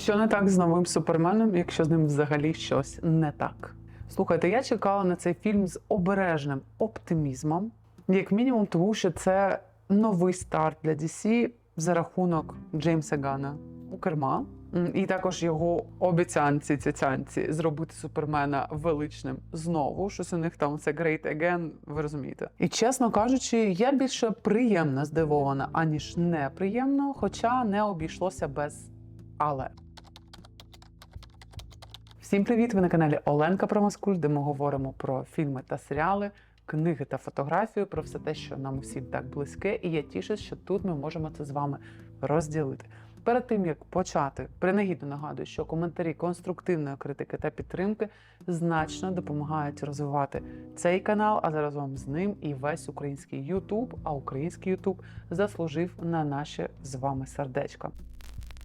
Що не так з новим суперменом, якщо з ним взагалі щось не так? Слухайте, я чекала на цей фільм з обережним оптимізмом, як мінімум, тому що це новий старт для DC за рахунок Джеймса Гана у керма. І також його обіцянці цяцянці зробити супермена величним знову. Щось у них там це Great Again, ви розумієте. І чесно кажучи, я більше приємно здивована, аніж неприємно, хоча не обійшлося без але. Всім привіт! Ви на каналі Оленка Промаскуль, де ми говоримо про фільми та серіали, книги та фотографію, про все те, що нам усім так близьке, і я тішусь, що тут ми можемо це з вами розділити. Перед тим як почати, принагідно нагадую, що коментарі конструктивної критики та підтримки значно допомагають розвивати цей канал, а заразом з ним і весь український Ютуб. А український Ютуб заслужив на наші з вами сердечка.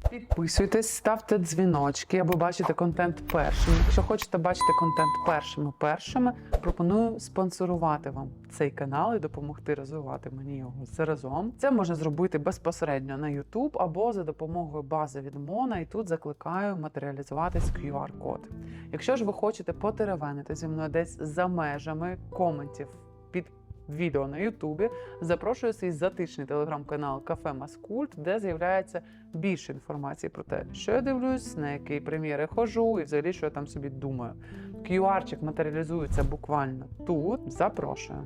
Підписуйтесь, ставте дзвіночки, аби бачити контент першим. Якщо хочете бачити контент першими першими, пропоную спонсорувати вам цей канал і допомогти розвивати мені його заразом. Це можна зробити безпосередньо на YouTube або за допомогою бази від Мона. І тут закликаю матеріалізуватись QR-код. Якщо ж ви хочете потеревенити зі мною десь за межами коментів відео на Ютубі, запрошую свій затишний телеграм-канал Кафе Маскульт, де з'являється більше інформації про те, що я дивлюсь, на які прем'єри ходжу і взагалі, що я там собі думаю. QR-чик матеріалізується буквально тут. Запрошую.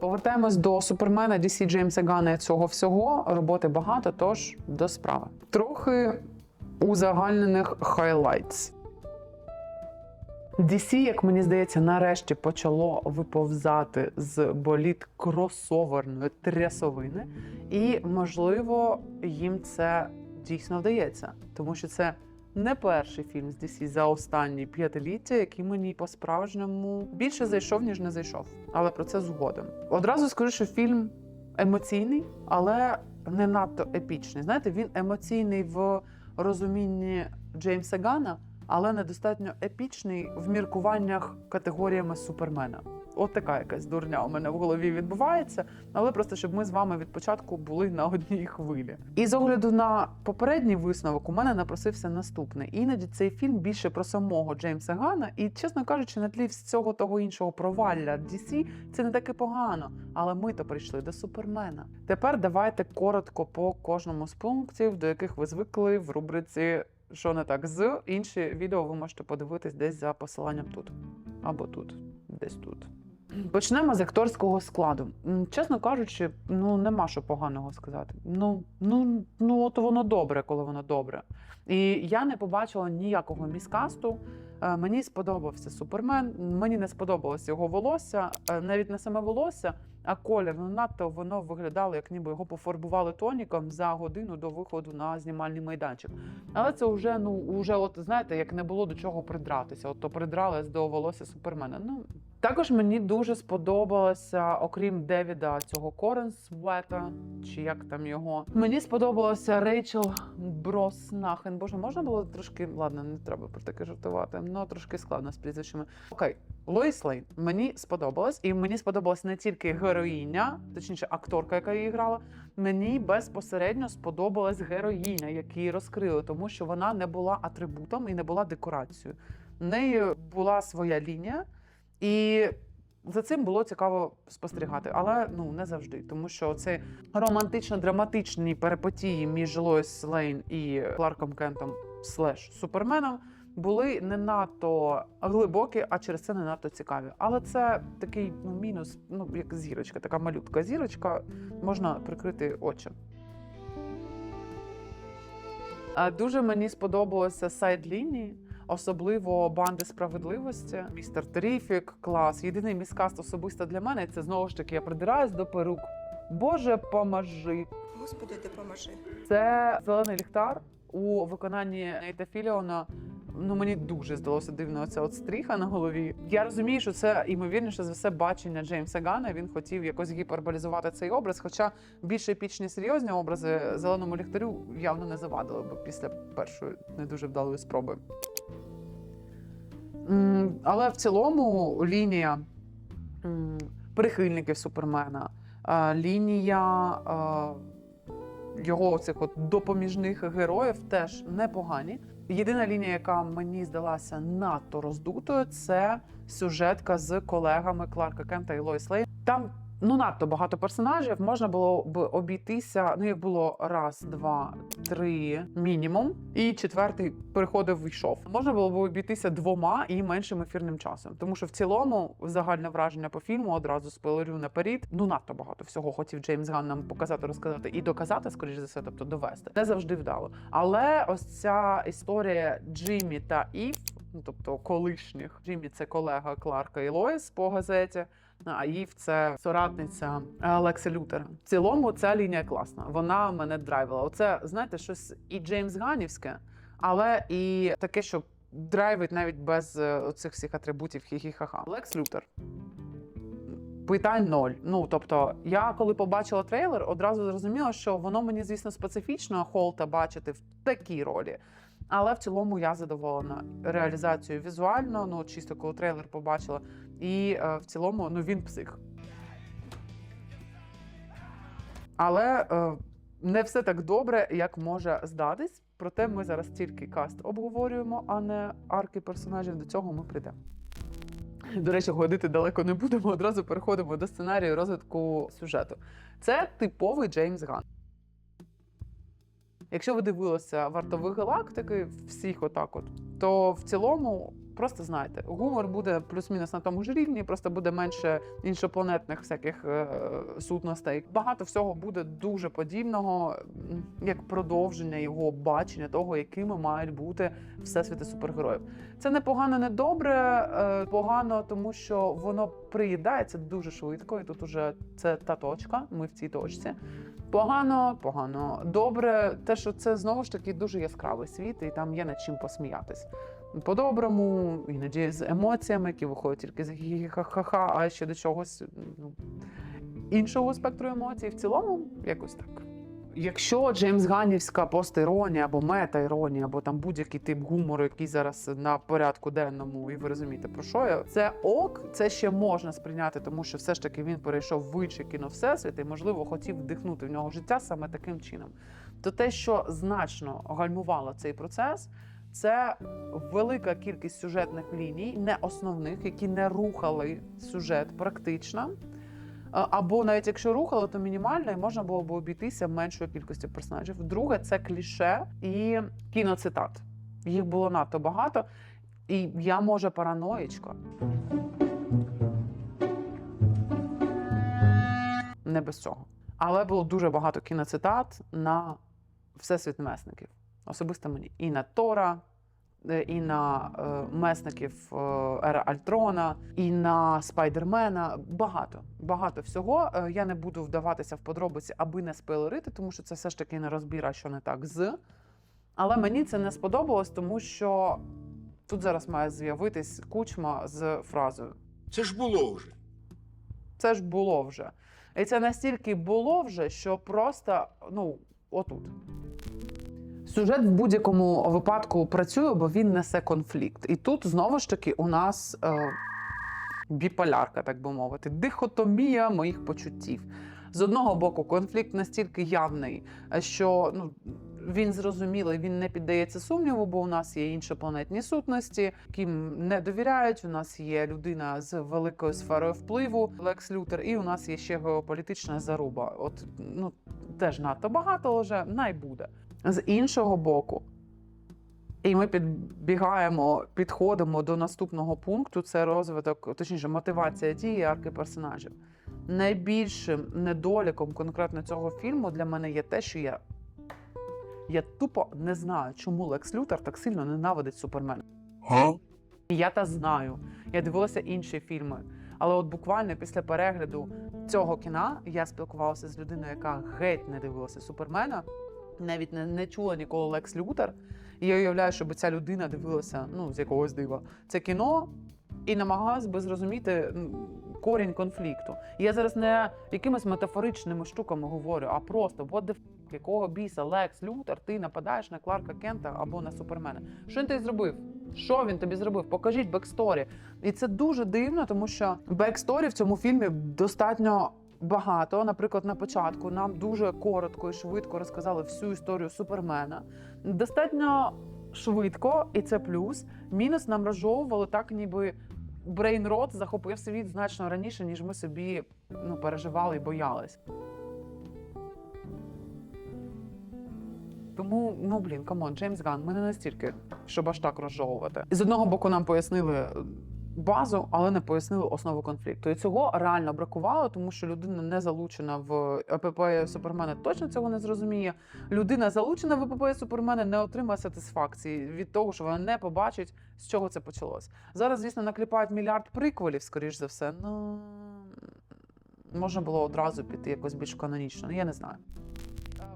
Повертаємось до супермена DC Джеймса Гана і цього всього. Роботи багато, тож до справи. Трохи узагальнених хайлайтс. DC, як мені здається, нарешті почало виповзати з боліт кросоверної трясовини, і можливо їм це дійсно вдається, тому що це не перший фільм з DC за останні п'ятиліття, який мені по-справжньому більше зайшов, ніж не зайшов. Але про це згодом. Одразу скажу, що фільм емоційний, але не надто епічний. Знаєте, він емоційний в розумінні Джеймса Гана, але недостатньо епічний в міркуваннях категоріями супермена. От така якась дурня у мене в голові відбувається, але просто щоб ми з вами від початку були на одній хвилі. І з огляду на попередній висновок у мене напросився наступний. Іноді цей фільм більше про самого Джеймса Гана, і, чесно кажучи, на тлі всього того іншого провалля DC це не таке погано. Але ми то прийшли до супермена. Тепер давайте коротко по кожному з пунктів, до яких ви звикли в рубриці що не так з інші відео ви можете подивитись десь за посиланням тут або тут, десь тут. Почнемо з акторського складу. Чесно кажучи, ну нема що поганого сказати. Ну, ну, ну от воно добре, коли воно добре. І я не побачила ніякого міскасту. Е, Мені сподобався супермен. Мені не сподобалось його волосся, е, навіть не саме волосся, а колір. Ну надто воно виглядало, як ніби його пофарбували тоніком за годину до виходу на знімальний майданчик. Але це вже ну вже, от знаєте, як не було до чого придратися. От то придралась до волосся супермена. Ну також мені дуже сподобалося, окрім Девіда, цього Коренсвета, чи як там його. Мені сподобалося Рейчел Броснахен. Боже, можна було трошки ладно, не треба про таке жартувати. Ну трошки складно з прізвищами. Окей, Лоїс Лейн мені сподобалась, і мені сподобалась не тільки героїня, точніше, акторка, яка її грала. Мені безпосередньо сподобалась героїня, яку її розкрили, тому що вона не була атрибутом і не була декорацією. В неї була своя лінія, і за цим було цікаво спостерігати, але ну не завжди, тому що це романтично-драматичні перипетії між Лоїс Лейн і Кларком Кентом слеш Суперменом були не надто глибокі, а через це не надто цікаві. Але це такий ну, мінус, ну як зірочка, така малютка зірочка, можна прикрити очі. Дуже мені сподобалося сайд лінії, особливо банди справедливості, містер Теріфік, клас. Єдиний міскаст особисто для мене це знову ж таки я придираюсь до перук. Боже, поможи! Господи, допоможи. Це зелений ліхтар у виконанні Нейта Філіона. Ну мені дуже здалося дивно оця от стріха на голові. Я розумію, що це ймовірніше за все бачення Джеймса Гана. Він хотів якось гіперболізувати цей образ. Хоча більш епічні серйозні образи зеленому ліхтарю явно не завадили, бо після першої не дуже вдалої спроби. Але в цілому лінія прихильників Супермена, лінія. його цих от допоміжних героїв теж непогані. Єдина лінія, яка мені здалася надто роздутою, це сюжетка з колегами Кларка Кента і Лойс Лейн. Там ну надто багато персонажів. Можна було б обійтися. Ну, їх було раз, два, три мінімум, і четвертий приходив йшов. Можна було б обійтися двома і меншим ефірним часом. Тому що в цілому загальне враження по фільму одразу спойлерю наперед. Ну надто багато всього хотів Джеймс Ган нам показати, розказати і доказати, скоріш за все, тобто довести. Не завжди вдало. Але ось ця історія Джиммі та Ів, ну тобто колишніх Джиммі це колега Кларка і Лоїс по газеті. А Ів це соратниця Лекса Лютера. В цілому ця лінія класна. Вона мене драйвила. Оце знаєте, щось і Джеймс Ганівське, але і таке, що драйвить навіть без е, оцих всіх атрибутів хі-хі-ха-ха. Лекс Лютер. Питань ноль. Ну тобто, я коли побачила трейлер, одразу зрозуміла, що воно мені, звісно, специфічно Холта бачити в такій ролі. Але в цілому я задоволена реалізацією візуально. Ну, чисто коли трейлер побачила. І е, в цілому ну він псих. Але е, не все так добре, як може здатись. Проте ми зараз тільки каст обговорюємо, а не арки персонажів. До цього ми прийдемо. До речі, ходити далеко не будемо. Одразу переходимо до сценарію розвитку сюжету. Це типовий Джеймс Ган. Якщо ви дивилися вартових галактики, всіх отак, от, то в цілому просто знайте, гумор буде плюс-мінус на тому ж рівні, просто буде менше іншопланетних всяких е, сутностей. Багато всього буде дуже подібного, як продовження його бачення того, якими мають бути всесвіти супергероїв. Це не погано, не добре. Е, погано, тому що воно приїдається дуже швидко, і тут уже це та точка. Ми в цій точці. Погано, погано. Добре, те, що це знову ж таки дуже яскравий світ, і там є над чим посміятись. По-доброму, іноді з емоціями, які виходять тільки з ха-ха-ха, а ще до чогось ну, іншого спектру емоцій. В цілому, якось так. Якщо Джеймс Ганнівська постіронія або мета-іронія, або там будь-який тип гумору, який зараз на порядку денному, і ви розумієте про що я, це ок, це ще можна сприйняти, тому що все ж таки він перейшов в інший кіно всесвіт і, можливо, хотів вдихнути в нього життя саме таким чином. То те, що значно гальмувало цей процес, це велика кількість сюжетних ліній, не основних, які не рухали сюжет практично. Або навіть якщо рухало, то мінімально і можна було б обійтися меншою кількістю персонажів. Друге, це кліше і кіноцитат. Їх було надто багато. І я, може, параноїчка. Не без цього. Але було дуже багато кіноцитат на всесвіт месників. Особисто мені. І на Тора, е, і на е, месників е, Ера Альтрона, і на Спайдермена. Багато, багато всього. Е, я не буду вдаватися в подробиці, аби не спойлерити, тому що це все ж таки не розбіра, що не так з. Але мені це не сподобалось, тому що тут зараз має з'явитись кучма з фразою. Це ж було вже. Це ж було вже. І це настільки було вже, що просто ну, отут. Сюжет в будь-якому випадку працює, бо він несе конфлікт. І тут знову ж таки у нас е, біполярка, так би мовити, дихотомія моїх почуттів. З одного боку, конфлікт настільки явний, е, що ну, він зрозумілий, він не піддається сумніву, бо у нас є іншопланетні сутності, яким не довіряють. У нас є людина з великою сферою впливу, Лекс Лютер, і у нас є ще геополітична заруба. От ну теж надто багато, але вже найбуде. З іншого боку, і ми підбігаємо, підходимо до наступного пункту. Це розвиток, точніше, мотивація дії арки персонажів. Найбільшим недоліком конкретно цього фільму для мене є те, що я, я тупо не знаю, чому Лекс Лютер так сильно ненавидить Супермена. І я та знаю. Я дивилася інші фільми. Але от буквально після перегляду цього кіна я спілкувалася з людиною, яка геть не дивилася Супермена, навіть не, не чула ніколи Лекс Лютер. І я уявляю, щоб ця людина дивилася ну, з якогось дива це кіно і намагалась би зрозуміти корінь конфлікту. Я зараз не якимись метафоричними штуками говорю, а просто what the f***, якого біса Лекс Лютер, ти нападаєш на Кларка Кента або на Супермена. Що він тобі зробив? Що він тобі зробив? Покажіть бексторі. І це дуже дивно, тому що бексторі в цьому фільмі достатньо багато. Наприклад, на початку нам дуже коротко і швидко розказали всю історію Супермена. Достатньо швидко, і це плюс. Мінус нам розжовували так, ніби брейн-рот захопив світ значно раніше, ніж ми собі ну, переживали і боялись. Тому, ну блін, камон, Джеймс Ган, ми не настільки, щоб аж так розжовувати. І з одного боку нам пояснили базу, але не пояснили основу конфлікту. І цього реально бракувало, тому що людина не залучена в епопею Супермена точно цього не зрозуміє. Людина залучена в епопею Супермена не отримає сатисфакції від того, що вона не побачить, з чого це почалось. Зараз, звісно, накліпають мільярд приквелів, скоріш за все. Ну можна було одразу піти якось більш канонічно. Я не знаю.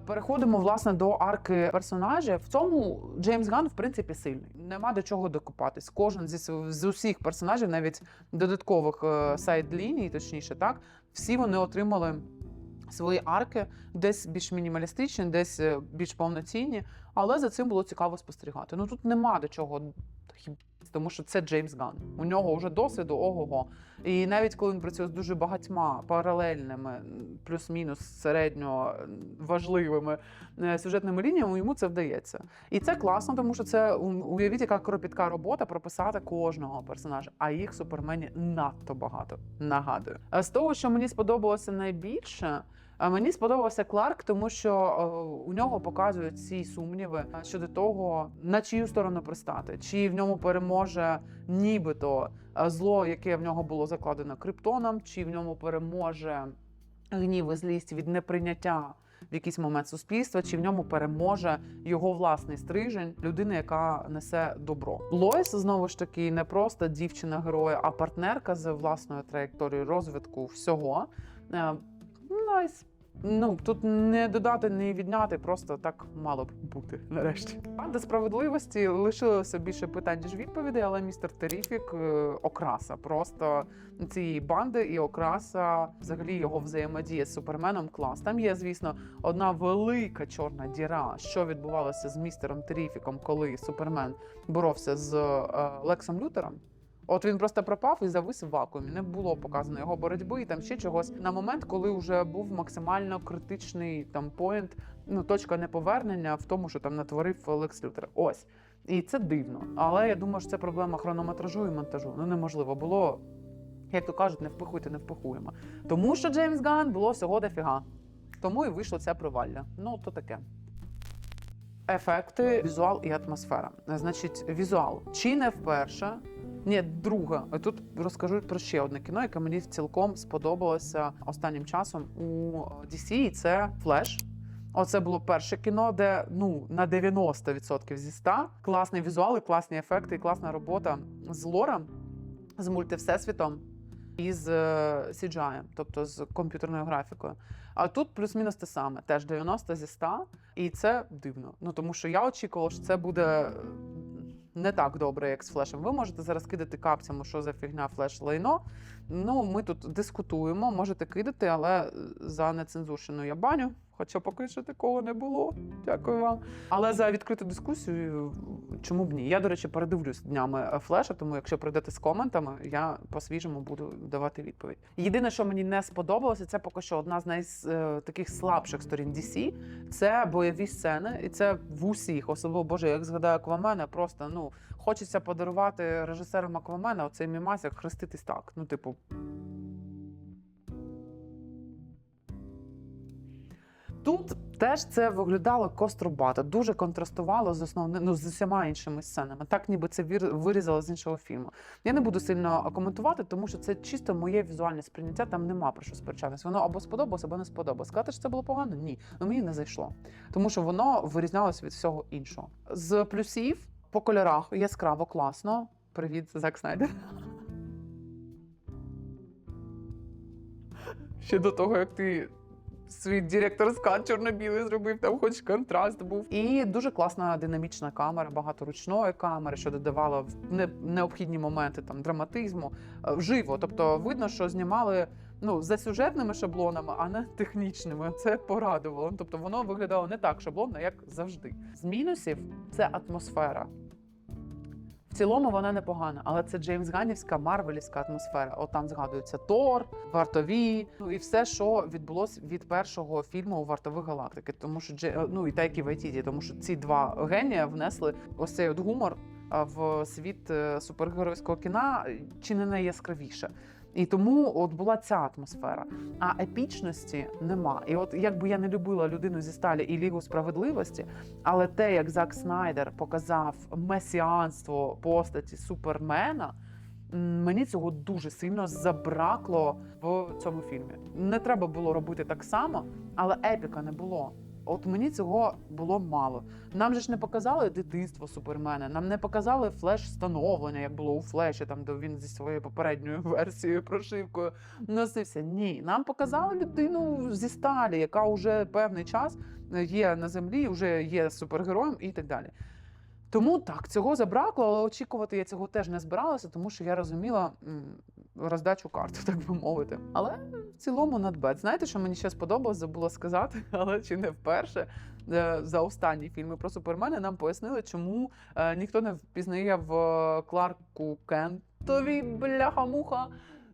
Переходимо власне до арки персонажів. В цьому Джеймс Ган, в принципі, сильний. Нема до чого докупатись. Кожен зі з усіх персонажів, навіть додаткових е, сайд-ліній, точніше, так, всі вони отримали свої арки, десь більш мінімалістичні, десь е, більш повноцінні. Але за цим було цікаво спостерігати. Ну тут нема до чого тому що це Джеймс Ган. У нього вже досвіду ого-го. І навіть коли він працює з дуже багатьма паралельними, плюс-мінус середньо важливими е, сюжетними лініями, йому це вдається. І це класно, тому що це уявіть, яка кропітка робота прописати кожного персонажа, а їх супермені надто багато. Нагадую. З того, що мені сподобалося найбільше. Мені сподобався Кларк, тому що е, у нього показують ці сумніви щодо того, на чию сторону пристати, чи в ньому переможе нібито е, зло, яке в нього було закладено криптоном, чи в ньому переможе гнів і злість від неприйняття в якийсь момент суспільства, чи в ньому переможе його власний стрижень, людина, яка несе добро. Лоїс знову ж таки не просто дівчина героя, а партнерка з власною траєкторією розвитку всього. Найс. Ну тут не додати, не відняти, просто так мало б бути нарешті. Банда справедливості лишилося більше питань ніж відповідей, але містер Теріфік е, окраса просто цієї банди і окраса взагалі його взаємодія з суперменом. Клас. Там є, звісно, одна велика чорна діра, що відбувалося з містером Теріфіком, коли супермен боровся з е, Лексом Лютером. От він просто пропав і завис в вакуумі. Не було показано його боротьби і там ще чогось. На момент, коли вже був максимально критичний там поінт, ну точка неповернення в тому, що там натворив Лекс Лютер. Ось. І це дивно. Але я думаю, що це проблема хронометражу і монтажу. Ну неможливо було, як то кажуть, не впихуйте, не впихуємо. Тому що Джеймс Ган було всього дофіга. Тому і вийшло це провалля. Ну, то таке. Ефекти, візуал і атмосфера. Значить, візуал. Чи не вперше? Ні, друга. Тут розкажу про ще одне кіно, яке мені цілком сподобалося останнім часом у DC, і це Флеш. Оце було перше кіно, де ну на 90% зі 100 класний візуал, і класні ефекти, і класна робота з лором, з мультивсесвітом і з е, CGI, тобто з комп'ютерною графікою. А тут плюс-мінус те саме, теж 90 зі 100, і це дивно. Ну тому що я очікувала, що це буде е, не так добре, як з флешем. Ви можете зараз кидати капцями, що за фігня флеш лайно. Ну, ми тут дискутуємо, можете кидати, але за нецензурщину я баню. Хоча поки що такого не було. Дякую вам. Але за відкриту дискусію, чому б ні? Я, до речі, передивлюсь днями флеша, тому якщо прийдете з коментами, я по-свіжому буду давати відповідь. Єдине, що мені не сподобалося, це поки що одна з найс е, таких слабших сторін DC, це бойові сцени, і це в усіх, особливо боже, як згадаю Аквамена, просто ну хочеться подарувати режисерам Аквамена оцей мімас, як хреститись так. Ну, типу. Тут теж це виглядало кострубато, дуже контрастувало з основним, ну з усіма іншими сценами. Так ніби це вирізало з іншого фільму. Я не буду сильно коментувати, тому що це чисто моє візуальне сприйняття. Там нема про що сперечатись. Воно або сподобалось, або не сподобалось. Сказати, що це було погано? Ні. Ну мені не зайшло. Тому що воно вирізнялося від всього іншого. З плюсів по кольорах яскраво, класно. Привіт, Зак Снайдер. Ще до того, як ти свій директор скат чорно-білий зробив, там хоч контраст був. І дуже класна динамічна камера, багато ручної камери, що додавало в не- необхідні моменти там драматизму е, вживо. Тобто видно, що знімали ну за сюжетними шаблонами, а не технічними. Це порадувало. Тобто воно виглядало не так шаблонно, як завжди. З мінусів це атмосфера. Цілому вона непогана, але це Джеймс Ганівська марвелівська атмосфера. От там згадується Тор, вартові, ну і все, що відбулося від першого фільму Вартових галактики. Тому що Дже- ну і Тайкі Вайтіті, тому що ці два генія внесли ось цей от гумор в світ е, супергеройського кіна е, чи не найяскравіше. І тому от була ця атмосфера. А епічності нема. І от якби я не любила людину зі сталі і Лігу справедливості, але те, як Зак Снайдер показав месіанство постаті Супермена, мені цього дуже сильно забракло в цьому фільмі. Не треба було робити так само, але епіка не було. От мені цього було мало. Нам же ж не показали дитинство Супермена, нам не показали флеш становлення, як було у флеші, там де він зі своєю попередньою версією прошивкою носився. Ні, нам показали людину зі сталі, яка вже певний час є на землі, вже є супергероєм і так далі. Тому так, цього забракло, але очікувати я цього теж не збиралася, тому що я розуміла роздачу карт, так би мовити. Але в цілому надбет. Знаєте, що мені ще сподобалось, забула сказати, але чи не вперше е, за останні фільми про супермена нам пояснили, чому е, ніхто не впізнає в е, Кларку Кентові бляха-муха.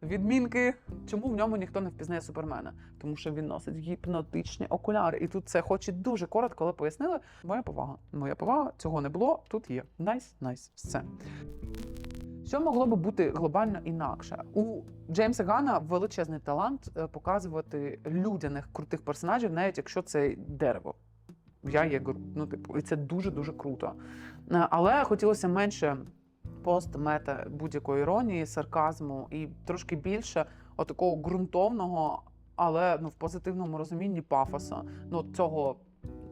Відмінки, чому в ньому ніхто не впізнає супермена? Тому що він носить гіпнотичні окуляри. І тут це хоч і дуже коротко, але пояснили. Моя повага. Моя повага цього не було. Тут є. Найс, найс, все. Що могло би бути глобально інакше? У Джеймса Гана величезний талант е, показувати людяних крутих персонажів, навіть якщо це дерево. Я є Ну, типу, і це дуже дуже круто. Е, Але хотілося менше пост, мета будь-якої іронії, сарказму і трошки більше отакого ґрунтовного, але ну в позитивному розумінні пафоса, ну цього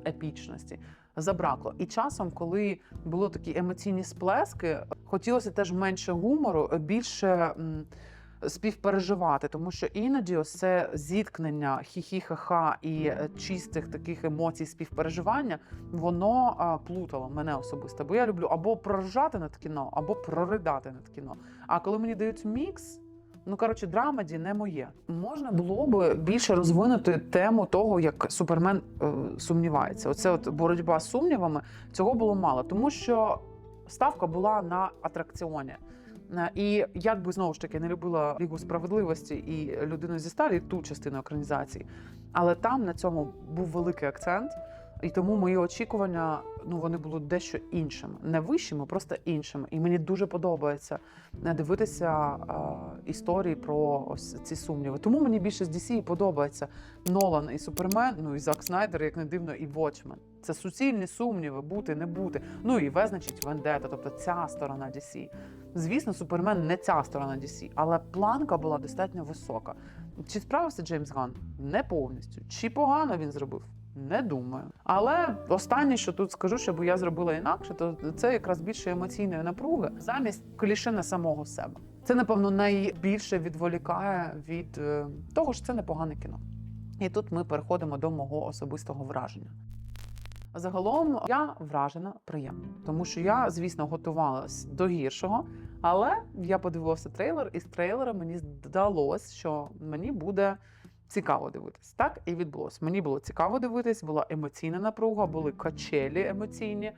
епічності. Забракло. І часом, коли були такі емоційні сплески, хотілося теж менше гумору, більше співпереживати, тому що іноді ось це зіткнення хі-хі-ха-ха і е, чистих таких емоцій співпереживання, воно плутало мене особисто. Бо я люблю або проржати над кіно, або проридати над кіно. А коли мені дають мікс. Ну, коротше, драмаді не моє. Можна було б більше розвинути тему того, як Супермен е, сумнівається. Оце от боротьба з сумнівами цього було мало, тому що ставка була на атракціоні. Е, І як би знову ж таки не любила Лігу справедливості і людину зі сталі, ту частину екранізації, але там на цьому був великий акцент. І тому мої очікування ну вони були дещо іншими, не вищими, просто іншими. І мені дуже подобається е, дивитися е, історії про ось ці сумніви. Тому мені більше з DC подобається Нолан і Супермен, ну і Зак Снайдер, як не дивно, і Watchmen. Це суцільні сумніви, бути, не бути. Ну і В, значить, Вендета, тобто ця сторона DC. Звісно, Супермен не ця сторона DC, але планка була достатньо висока. Чи справився Джеймс Ган? Не повністю. Чи погано він зробив? Не думаю. Але останнє, що тут скажу, щоб я зробила інакше, то це якраз більше емоційної напруги замість кліше самого себе. Це, напевно, найбільше відволікає від е, того, що це непогане кіно. І тут ми переходимо до мого особистого враження. Загалом я вражена приємно, тому що я, звісно, готувалась до гіршого, але я подивилася трейлер, і з трейлера мені здалось, що мені буде цікаво дивитись. Так і відбулося. Мені було цікаво дивитись, була емоційна напруга, були качелі емоційні,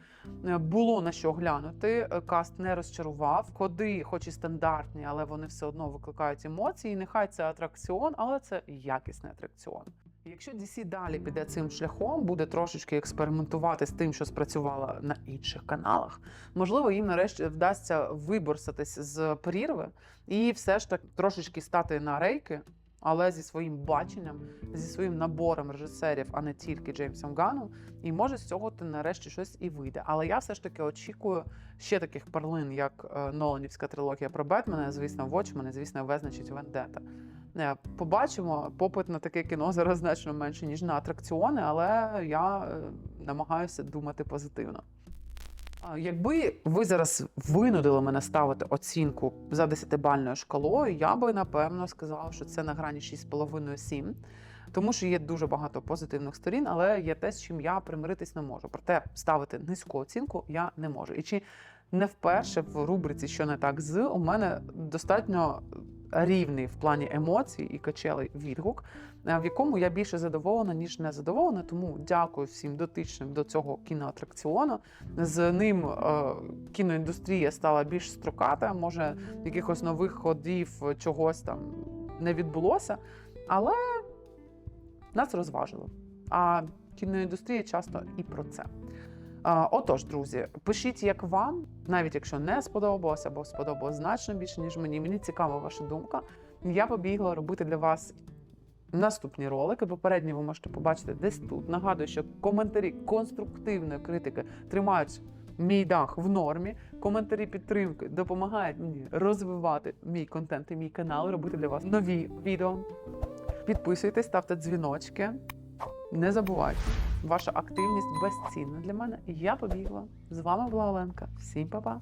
е, було на що глянути. Е, Каст не розчарував. Ходи, хоч і стандартні, але вони все одно викликають емоції. Нехай це атракціон, але це якісний атракціон. Якщо DC далі піде цим шляхом, буде трошечки експериментувати з тим, що спрацювало на інших каналах, можливо, їм нарешті вдасться виборсатись з прірви і все ж так трошечки стати на рейки, але зі своїм баченням, зі своїм набором режисерів, а не тільки Джеймсом Ганом. І може з цього ти нарешті щось і вийде. Але я все ж таки очікую ще таких перлин, як е, Ноланівська трилогія про Бетмена, звісно, Watchmen, звісно, визначить Вендета. Не, Побачимо, попит на таке кіно зараз значно менше, ніж на атракціони, але я е, намагаюся думати позитивно. Якби ви зараз винудили мене ставити оцінку за 10-бальною шкалою, я би напевно сказала, що це на грані 6,5-7. Тому що є дуже багато позитивних сторін, але є те, з чим я примиритись не можу. Проте ставити низьку оцінку я не можу. І чи не вперше в рубриці Що не так з у мене достатньо рівний в плані емоцій і качелий відгук, е, в якому я більше задоволена, ніж не задоволена. Тому дякую всім дотичним до цього кіноатракціону. З ним е, кіноіндустрія стала більш строката. Може, якихось нових ходів, чогось там не відбулося, але нас розважило. А кіноіндустрія часто і про це. Отож, друзі, пишіть, як вам, навіть якщо не сподобалося або сподобалось значно більше, ніж мені. Мені цікава ваша думка. Я побігла робити для вас наступні ролики. Попередні ви можете побачити десь тут. Нагадую, що коментарі конструктивної критики тримають мій дах в нормі. Коментарі підтримки допомагають мені розвивати мій контент і мій канал, робити для вас нові відео. Підписуйтесь, ставте дзвіночки. Не забувайте, ваша активність безцінна для мене. Я побігла. З вами була Оленка. Всім па-па!